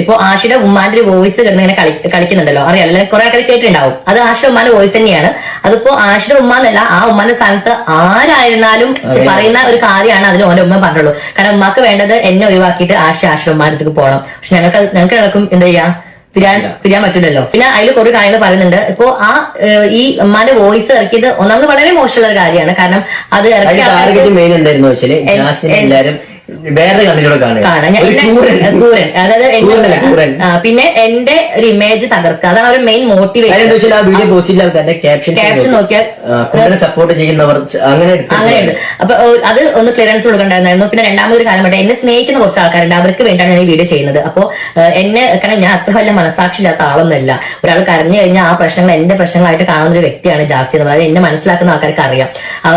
ഇപ്പൊ ആഷിയുടെ ഉമ്മാന്റെ ഒരു വോയിസ് കിടന്ന് ഇങ്ങനെ കളി കളിക്കുന്നുണ്ടല്ലോ. അറിയാം അല്ലെങ്കിൽ കുറെ ആൾക്കാർ കേട്ടിട്ടുണ്ടാവും. അത് ആഷിയുടെ ഉമ്മാന്റെ വോയിസ് തന്നെയാണ്. അതിപ്പോ ആഷിയുടെ ഉമ്മ എന്നല്ല ആ ഉമ്മാന്റെ സ്ഥാനത്ത് ആരായിരുന്നാലും പറയുന്ന ഒരു കാര്യമാണ് അതിന് ഓന്റെ ഉമ്മ പറഞ്ഞുള്ളൂ. കാരണം ഉമ്മാക്ക് വേണ്ടത് എന്നെ ഒഴിവാക്കിയിട്ട് ആശ ആഷിയുടെ ഉമ്മാന്റെ അടുത്തേക്ക് പോകണം പക്ഷെ ഞങ്ങൾക്ക് ഞങ്ങൾക്ക് ഞങ്ങൾക്കും എന്താ ചെയ്യാ? പിരിയാൻ തിരിയാൻ പറ്റില്ലല്ലോ പിന്നെ അതിൽ കുറെ കാര്യങ്ങൾ പറയുന്നുണ്ട്. ഇപ്പോ ആ ഈ ഉമ്മാന്റെ വോയിസ് ഇറക്കിയത് ഒന്നാമത് വളരെ മോശമുള്ള ഒരു കാര്യമാണ്. കാരണം അത് അതിന്റെ വേറെ കണ്ണിലൂടെ കാണുക. പിന്നെ എന്റെ ഒരു ഇമേജ് തകർക്കുക. അതാണ് ഒരു മെയിൻ മോട്ടിവേഷൻ ആ വീഡിയോ ക്യാപ്ഷൻ Caption നോക്കിയാൽ സപ്പോർട്ട് ചെയ്യുന്നവർ അങ്ങനെ അങ്ങനെയുണ്ട്. അപ്പൊ അത് ഒന്ന് ക്ലിയറൻസ് കൊടുക്കണ്ടായിരുന്നു പിന്നെ രണ്ടാമതൊരു കാലം പറ്റേ എന്നെ സ്നേഹിക്കുന്ന കുറച്ച് ആൾക്കാരുണ്ട്. അവർക്ക് വേണ്ടിയാണ് ഞാൻ ഈ വീഡിയോ ചെയ്യുന്നത്. അപ്പോ എന്നെ കാരണം ഞാൻ അത്ര വലിയ മനസാക്ഷിയില്ലാത്ത ആളൊന്നുമല്ല ഒരാൾ കരഞ്ഞു കഴിഞ്ഞാൽ ആ പ്രശ്നങ്ങൾ എന്റെ പ്രശ്നങ്ങളായിട്ട് കാണുന്ന ഒരു വ്യക്തിയാണ് ജാസ്തി എന്ന് പറയുന്നത്. എന്നെ മനസ്സിലാക്കുന്ന ആൾക്കാർക്ക് അറിയാം.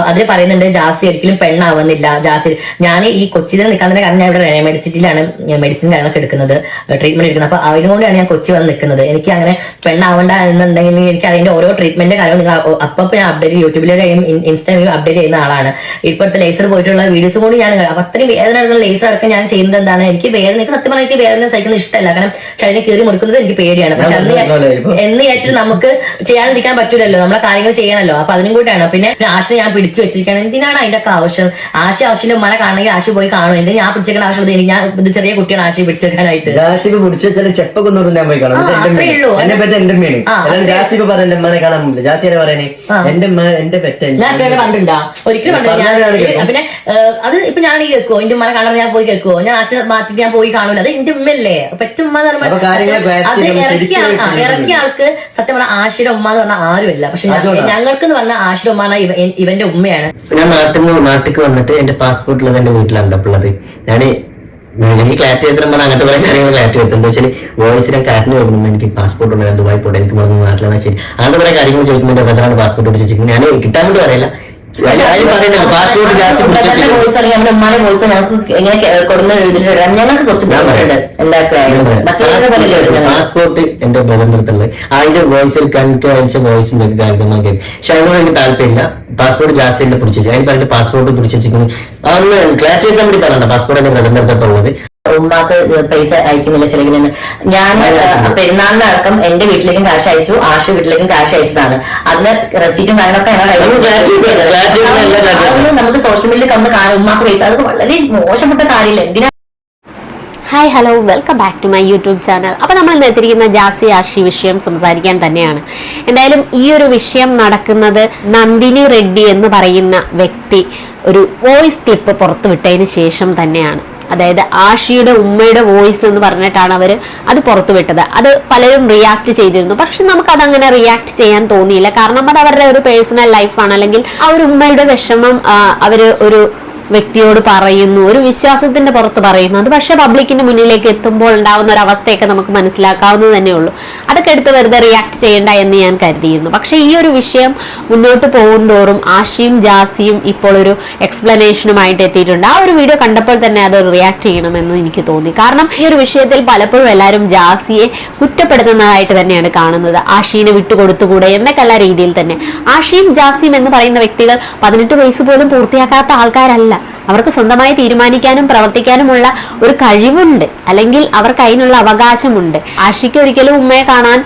അതിൽ പറയുന്നുണ്ട് ജാസ്തി ഒരിക്കലും പെണ്ണാവുന്നില്ല. ജാസ്തി ഞാൻ ഈ കൊച്ചിയിൽ നിൽക്കാൻ തന്നെ കാരണം ഞാൻ ഇവിടെ മെഡിസിറ്റിയിലാണ് മെഡിസിൻ കാര്യങ്ങളൊക്കെ എടുക്കുന്നത് ട്രീറ്റ്മെന്റ് എടുക്കുന്നത്. അപ്പൊ അതിനുകൊണ്ടാണ് ഞാൻ കൊച്ചി വന്ന് നിൽക്കുന്നത്. എനിക്ക് അങ്ങനെ പെണ്ണാവണ്ട എന്നുണ്ടെങ്കിൽ എനിക്ക് അതിന്റെ ഓരോ ട്രീറ്റ്മെന്റ് കാര്യങ്ങൾ നിങ്ങൾ അപ്പൊ ഞാൻ അപ്ഡേറ്റ് യൂട്യൂബിലൂടെയും ഇൻസ്റ്റാഗ്രാമിൽ അപ്ഡേറ്റ് ചെയ്യുന്ന ആളാണ്. ഇപ്പോഴത്തെ ലേസർ പോയിട്ടുള്ള വീഡിയോസ് കൂടി ഞാൻ അപ്പൊ അത്രയും വേദന ലേസർ അടക്കം ഞാൻ ചെയ്യുന്നത് എന്താണ്? എനിക്ക് വേദന എനിക്ക് സത്യം പറഞ്ഞാൽ എനിക്ക് വേദന സഹിക്കുന്നത് ഇഷ്ടമല്ല. കാരണം ശരീരം കീറി മുറിക്കുന്നത് എനിക്ക് പേടിയാണ്. പക്ഷെ അന്ന് എന്ന് വിചാരിച്ചിട്ട് നമുക്ക് ചെയ്യാതിരിക്കാൻ പറ്റൂലല്ലോ. നമ്മളെ കാര്യങ്ങൾ ചെയ്യണല്ലോ. അപ്പൊ അതിനും കൂടെയാണ്. പിന്നെ ആശ ഞാൻ പിടിച്ചു വെച്ചിരിക്കുകയാണ്. എന്തിനാണ് അതിന്റെ ഒക്കെ ആവശ്യം? ആശ ആവശ്യം ഉമ്മനെ കാണണമെങ്കിൽ ആശ പോയി കാണും എന്തിനാ ഞാൻ പിടിച്ചേക്കാൻ ആവശ്യമുള്ളത് എനിക്ക് ഞാൻ ഇത് ചെറിയ കുട്ടിയാണ് ആശയം പിടിച്ചെടുക്കാനായിട്ട് ജാസിബ് പിടിച്ചു വെച്ചാൽ ചെപ്പൊക്കെ ഒന്നും ഞാൻ പോയി കാണാം. ആ, എന്റെ അത്രേ ഉള്ളൂ. എന്റെ പെറ്റ് എന്റെ അമ്മയാണ്. ആ, അല്ലാണ്ട് ജാസിബ് പറഞ്ഞ എന്റെ അമ്മനെ കാണാൻ പറ്റില്ല. ജാസി എന്നെ പറയണേ എന്റെ എന്റെ പെറ്റ് എന്റെ ഞാൻ കണ്ടിട്ടുണ്ടാ ഒരിക്കലും കണ്ടില്ല ഞാൻ പറഞ്ഞാലാണ് കേൾക്കും. പിന്നെ ഏഹ്, അത് ഇപ്പൊ ഞാൻ ഈ കേൾക്കുവോ? എന്റെ ഉമ്മനെ കാണാൻ ഞാൻ പോയി കേൾക്കുവോ? ഞാൻ ആശ മാറ്റിട്ട് ഞാൻ പോയി കാണൂല. അത് എന്റെ ഉമ്മല്ലേ പെറ്റ ഉമ്മ എന്ന് അപ്പൊ കാര്യങ്ങൾ നമ്മൾ ഇറക്കിയ ശരിക്കും ആ, ഇറക്കിയ ആൾക്ക് സത്യം പറഞ്ഞാൽ ആശയുടെ ഉമ്മ എന്ന് പറഞ്ഞാൽ ആരുമല്ല. പക്ഷെ അതുകൊണ്ടാ. ഞങ്ങൾക്ക് എന്ന് പറഞ്ഞാൽ ആശയുടെ ഉമ്മ എന്ന് പറഞ്ഞാൽ ഇവ- ഇവന്റെ ഉമ്മയാണ്. ഞാൻ നാട്ടിൽ നിന്ന് നാട്ടിലേക്ക് വന്നിട്ട് എന്റെ പാസ്പോർട്ടിൽ എന്റെ വീട്ടിലാണ് ഉള്ളത് ഞാൻ എനിക്ക് ക്ലാരിറ്റി ചെയ്തിട്ട് പറഞ്ഞാൽ അങ്ങനത്തെ കുറെ കാര്യങ്ങൾ ക്ലാരിറ്റി എത്തും എന്താ വെച്ചാൽ വോയിസ് ഞാൻ കാറ്റിന് നോക്കുമ്പോൾ എനിക്ക് പാസ്പോർട്ട് ഉണ്ട് ദുബായ് പോട്ടെ എനിക്ക് നിന്ന് നാട്ടിലെന്നാൽ ശരി. അങ്ങനത്തെ കുറെ കാര്യങ്ങൾ ചോദിക്കുമ്പോൾ എന്താണ് പാസ്പോർട്ട് പിടിച്ചിട്ട് ഞാൻ കിട്ടാൻ വേണ്ടി പറയില്ല. പാസ്പോർട്ട് വോയിസ് ഞങ്ങൾക്ക് എങ്ങനെ കൊടുന്ന ഞങ്ങൾക്ക് കുറച്ച്. ബുദ്ധിമുട്ടുണ്ട്. എന്റെ ബന്ധത്തിലുള്ളത് അതിന്റെ വോയിസിൽ കണക്ക് അയച്ച വോയിസ് നിങ്ങൾക്ക് കാണിക്കുന്ന കേൾക്കും പക്ഷെ അതിനോട് എനിക്ക് താല്പര്യമില്ല. പാസ്പോർട്ട് ജാസ്തിന്റെ പിടിച്ചു അതിന് പറഞ്ഞിട്ട് പാസ്പോർട്ട് പിടിച്ചു അതൊന്ന് ക്ലാരിറ്റി പറയണ്ട പാസ്പോർട്ട് എന്റെ ബന്ധത്തിലുള്ളത് ഉമ്മാക്ക് പൈസ അയക്കുന്നില്ല ചിലവിൽ ഞാൻ പെരുന്നാളിന് അടക്കം എന്റെ വീട്ടിലേക്കും കാശ് അയച്ചു ആഷ് വീട്ടിലേക്കും കാശ് അയച്ചതാണ്. അന്ന് റെസീറ്റും കാര്യങ്ങളൊക്കെ ഞങ്ങൾ നമുക്ക് സോഷ്യൽ മീഡിയയിൽ കണ്ട് കാണും ഉമ്മാക്ക് പൈസ അതൊക്കെ വളരെ മോശപ്പെട്ട കാര്യമില്ല എന്തിനാ? Hi hello welcome back to my YouTube channel അപ്പോൾ നമ്മൾ ഇന്ന് എത്തിയിരിക്കുന്ന ജാസി ആഷി വിഷയം സംസാരിക്കാൻ തന്നെയാണ്. എന്തായാലും ഈ ഒരു വിഷയം നടക്കുന്നത് നന്ദിനി റെഡ്ഡി എന്ന് പറയുന്ന വ്യക്തി ഒരു വോയിസ് ക്ലിപ്പ് പുറത്തുവിട്ടതിന് ശേഷം തന്നെയാണ്. അതായത് ആഷിയുടെ ഉമ്മയുടെ വോയിസ് എന്ന് പറഞ്ഞിട്ടാണ് അവർ അത് പുറത്തുവിട്ടത് അത് പലരും റിയാക്ട് ചെയ്തിരുന്നു. പക്ഷെ നമുക്ക് അതങ്ങനെ റിയാക്ട് ചെയ്യാൻ തോന്നിയില്ല. കാരണം അത് അവരുടെ ഒരു പേഴ്സണൽ ലൈഫാണ് അല്ലെങ്കിൽ ആ ഒരു ഉമ്മയുടെ വിഷമം അവർ ഒരു വ്യക്തിയോട് പറയുന്നു ഒരു വിശ്വാസത്തിന്റെ പുറത്ത് പറയുന്നു. അത് പക്ഷെ പബ്ലിക്കിന്റെ മുന്നിലേക്ക് എത്തുമ്പോൾ ഉണ്ടാവുന്ന ഒരു അവസ്ഥയൊക്കെ നമുക്ക് മനസ്സിലാക്കാവുന്നത് തന്നെ ഉള്ളൂ. അതൊക്കെ എടുത്ത് വെറുതെ റിയാക്ട് ചെയ്യേണ്ട എന്ന് ഞാൻ കരുതിയിരുന്നു. പക്ഷേ ഈ ഒരു വിഷയം മുന്നോട്ട് പോകുന്തോറും ആഷിയും ജാസിയും ഇപ്പോൾ ഒരു എക്സ്പ്ലനേഷനുമായിട്ട് എത്തിയിട്ടുണ്ട്. ആ ഒരു വീഡിയോ കണ്ടപ്പോൾ തന്നെ അത് റിയാക്ട് ചെയ്യണമെന്ന് എനിക്ക് തോന്നി. കാരണം ഈ ഒരു വിഷയത്തിൽ പലപ്പോഴും എല്ലാവരും ജാസിയെ കുറ്റപ്പെടുത്തുന്നതായിട്ട് തന്നെയാണ് കാണുന്നത്. ആഷീനെ വിട്ടുകൊടുത്തുകൂടെ എന്നൊക്കെയുള്ള രീതിയിൽ തന്നെ. ആഷിയും ജാസിയും എന്ന് പറയുന്ന വ്യക്തികൾ പതിനെട്ട് വയസ്സ് പോലും പൂർത്തിയാക്കാത്ത ആൾക്കാരല്ല. അവർക്ക് സ്വന്തമായി തീരുമാനിക്കാനും പ്രവർത്തിക്കാനുമുള്ള ഒരു കഴിവുണ്ട്. അല്ലെങ്കിൽ അവർക്ക് അതിനുള്ള അവകാശമുണ്ട്. ആഷിക്ക് ഒരിക്കലും ഉമ്മയെ കാണാൻ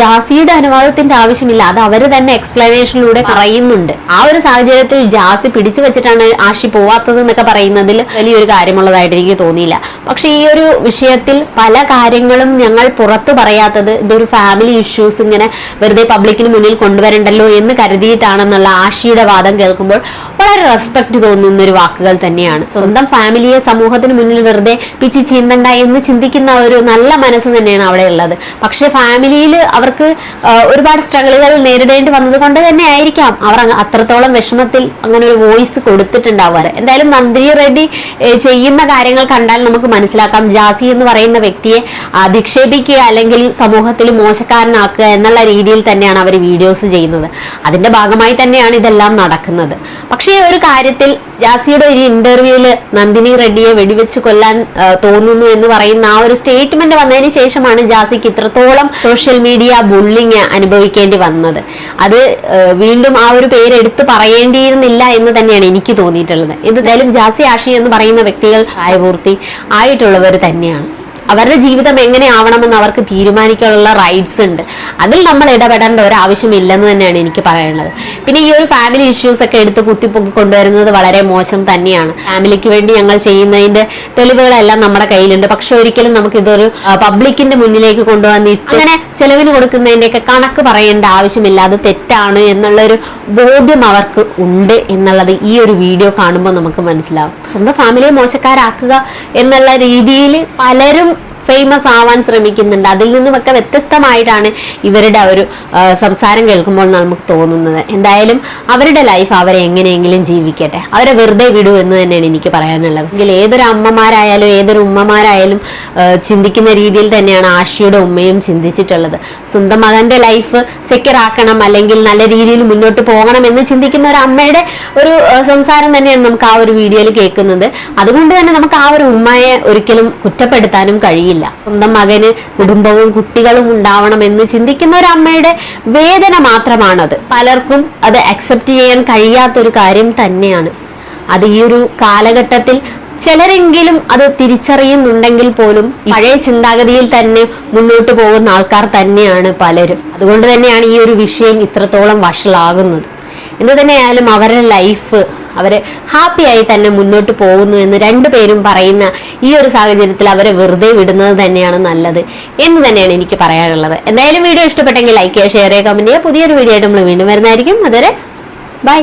ജാസിയുടെ അനുവാദത്തിന്റെ ആവശ്യമില്ല. അത് അവർ തന്നെ എക്സ്പ്ലനേഷനിലൂടെ പറയുന്നുണ്ട്. ആ ഒരു സാഹചര്യത്തിൽ ജാസി പിടിച്ചു വെച്ചിട്ടാണ് ആഷി പോവാത്തത് എന്നൊക്കെ പറയുന്നതിൽ വലിയൊരു കാര്യമുള്ളതായിട്ട് എനിക്ക് തോന്നിയില്ല. പക്ഷെ ഈ ഒരു വിഷയത്തിൽ പല കാര്യങ്ങളും ഞങ്ങൾ പുറത്തു പറയാത്തത് ഇതൊരു ഫാമിലി ഇഷ്യൂസ് ഇങ്ങനെ വെറുതെ പബ്ലിക്കിന് മുന്നിൽ കൊണ്ടുവരണ്ടല്ലോ എന്ന് കരുതിയിട്ടാണെന്നുള്ള ആഷിയുടെ വാദം കേൾക്കുമ്പോൾ വളരെ റെസ്പെക്ട് തോന്നുന്ന ഒരു വാക്കുകൾ തന്നെയാണ്. സ്വന്തം ഫാമിലിയെ സമൂഹത്തിന് മുന്നിൽ വെറുതെ പിച്ചി ചീന്തണ്ട എന്ന് ചിന്തിക്കുന്ന ഒരു നല്ല മനസ്സ് തന്നെയാണ് അവിടെ ഉള്ളത്. പക്ഷെ ഫാമിലിയിൽ അവർക്ക് ഒരുപാട് സ്ട്രഗിളുകൾ നേരിടേണ്ടി വന്നത് കൊണ്ട് തന്നെ ആയിരിക്കാം. അവർ അത്രത്തോളം വിഷമത്തിൽ അങ്ങനെ ഒരു വോയിസ് കൊടുത്തിട്ടുണ്ടാവാറ് എന്തായാലും നന്ദിനി റെഡ്ഡി ചെയ്യുന്ന കാര്യങ്ങൾ കണ്ടാൽ നമുക്ക് മനസ്സിലാക്കാം. ജാസി എന്ന് പറയുന്ന വ്യക്തിയെ അധിക്ഷേപിക്കുക അല്ലെങ്കിൽ സമൂഹത്തിൽ മോശക്കാരനാക്കുക എന്നുള്ള രീതിയിൽ തന്നെയാണ് അവർ വീഡിയോസ് ചെയ്യുന്നത്. അതിന്റെ ഭാഗമായി തന്നെയാണ് ഇതെല്ലാം നടക്കുന്നത്. പക്ഷേ ഒരു കാര്യത്തിൽ ജാസിയുടെ ഒരു ഇന്റർവ്യൂവിൽ നന്ദിനി റെഡ്ഡിയെ വെടിവെച്ച് കൊല്ലാൻ തോന്നുന്നു എന്ന് പറയുന്ന ആ ഒരു സ്റ്റേറ്റ്മെന്റ് വന്നതിന് ശേഷമാണ് ജാസിക്ക് ഇത്രത്തോളം സോഷ്യൽ മീഡിയ ബുള്ളിങ് അനുഭവിക്കേണ്ടി വന്നത്. അത് വീണ്ടും ആ ഒരു പേര് എടുത്ത് പറയേണ്ടിയിരുന്നില്ല എന്ന് തന്നെയാണ് എനിക്ക് തോന്നിയിട്ടുള്ളത്. എന്തായാലും ജാസി ആഷി എന്ന് പറയുന്ന വ്യക്തികൾ പ്രായപൂർത്തി ആയിട്ടുള്ളവർ തന്നെയാണ്. അവരുടെ ജീവിതം എങ്ങനെയാവണമെന്ന് അവർക്ക് തീരുമാനിക്കാനുള്ള റൈറ്റ്സ് ഉണ്ട്. അതിൽ നമ്മൾ ഇടപെടേണ്ട ഒരു ആവശ്യമില്ലെന്ന് തന്നെയാണ് എനിക്ക് പറയാനുള്ളത്. പിന്നെ ഈ ഒരു ഫാമിലി ഇഷ്യൂസ് ഒക്കെ എടുത്ത് കുത്തിപ്പൊക്കി കൊണ്ടുവരുന്നത് വളരെ മോശം തന്നെയാണ്. ഫാമിലിക്ക് വേണ്ടി ഞങ്ങൾ ചെയ്യുന്നതിന്റെ തെളിവുകളെല്ലാം നമ്മുടെ കയ്യിലുണ്ട്. പക്ഷെ ഒരിക്കലും നമുക്ക് ഇതൊരു പബ്ലിക്കിന്റെ മുന്നിലേക്ക് കൊണ്ടുവന്നിട്ട് അങ്ങനെ ചെലവിന് കൊടുക്കുന്നതിന്റെയൊക്കെ കണക്ക് പറയേണ്ട ആവശ്യമില്ല. അത് തെറ്റാണ് എന്നുള്ളൊരു ബോധ്യം അവർക്ക് ഉണ്ട് എന്നുള്ളത് ഈ ഒരു വീഡിയോ കാണുമ്പോൾ നമുക്ക് മനസ്സിലാവും. സ്വന്തം ഫാമിലിയെ മോശക്കാരാക്കുക എന്നുള്ള രീതിയിൽ പലരും ഫേമസ് ആവാൻ ശ്രമിക്കുന്നുണ്ട്. അതിൽ നിന്നുമൊക്കെ വ്യത്യസ്തമായിട്ടാണ് ഇവരുടെ ഒരു സംസാരം കേൾക്കുമ്പോൾ നമുക്ക് തോന്നുന്നത്. എന്തായാലും അവരുടെ ലൈഫ് അവരെ എങ്ങനെയെങ്കിലും ജീവിക്കട്ടെ. അവരെ വെറുതെ വിടൂ എന്ന് തന്നെയാണ് എനിക്ക് പറയാനുള്ളത്. എങ്കിൽ ഏതൊരു അമ്മമാരായാലും ഏതൊരു ഉമ്മമാരായാലും ചിന്തിക്കുന്ന രീതിയിൽ തന്നെയാണ് ആഷിയുടെ ഉമ്മയും ചിന്തിച്ചിട്ടുള്ളത്. സ്വന്തം മകന്റെ ലൈഫ് സെക്യൂർ ആക്കണം അല്ലെങ്കിൽ നല്ല രീതിയിൽ മുന്നോട്ട് പോകണം എന്ന് ചിന്തിക്കുന്ന ഒരു അമ്മയുടെ ഒരു സംസാരം തന്നെയാണ് നമുക്ക് ആ ഒരു വീഡിയോയിൽ കേൾക്കുന്നത്. അതുകൊണ്ട് തന്നെ നമുക്ക് ആ ഒരു ഉമ്മയെ ഒരിക്കലും കുറ്റപ്പെടുത്താനും കഴിയില്ല. സ്വന്തം മകന് കുടുംബവും കുട്ടികളും ഉണ്ടാവണം എന്ന് ചിന്തിക്കുന്ന ഒരു അമ്മയുടെ വേദന മാത്രമാണത്. പലർക്കും അത് അക്സെപ്റ്റ് ചെയ്യാൻ കഴിയാത്തൊരു കാര്യം തന്നെയാണ്. അത് ഈ ഒരു കാലഘട്ടത്തിൽ ചിലരെങ്കിലും അത് തിരിച്ചറിയുന്നുണ്ടെങ്കിൽ പോലും പഴയ ചിന്താഗതിയിൽ തന്നെ മുന്നോട്ട് പോകുന്ന ആൾക്കാർ തന്നെയാണ് പലരും. അതുകൊണ്ട് തന്നെയാണ് ഈ ഒരു വിഷയം ഇത്രത്തോളം വഷളാകുന്നത്. എന്ത് തന്നെയായാലും അവരുടെ ലൈഫ് അവരെ ഹാപ്പിയായി തന്നെ മുന്നോട്ട് പോകുന്നു എന്ന് രണ്ടുപേരും പറയുന്ന ഈ ഒരു സാഹചര്യത്തിൽ അവരെ വെറുതെ വിടുന്നത് തന്നെയാണ് നല്ലത് എന്ന് തന്നെയാണ് എനിക്ക് പറയാനുള്ളത്. എന്തായാലും വീഡിയോ ഇഷ്ടപ്പെട്ടെങ്കിൽ ലൈക്ക് ചെയ്യുക ഷെയർ ചെയ്യുക കമന്റ് ചെയ്യുക. പുതിയൊരു വീഡിയോ ആയിട്ട് നമ്മൾ വീണ്ടും വരുന്നതായിരിക്കും. അതുവരെ ബൈ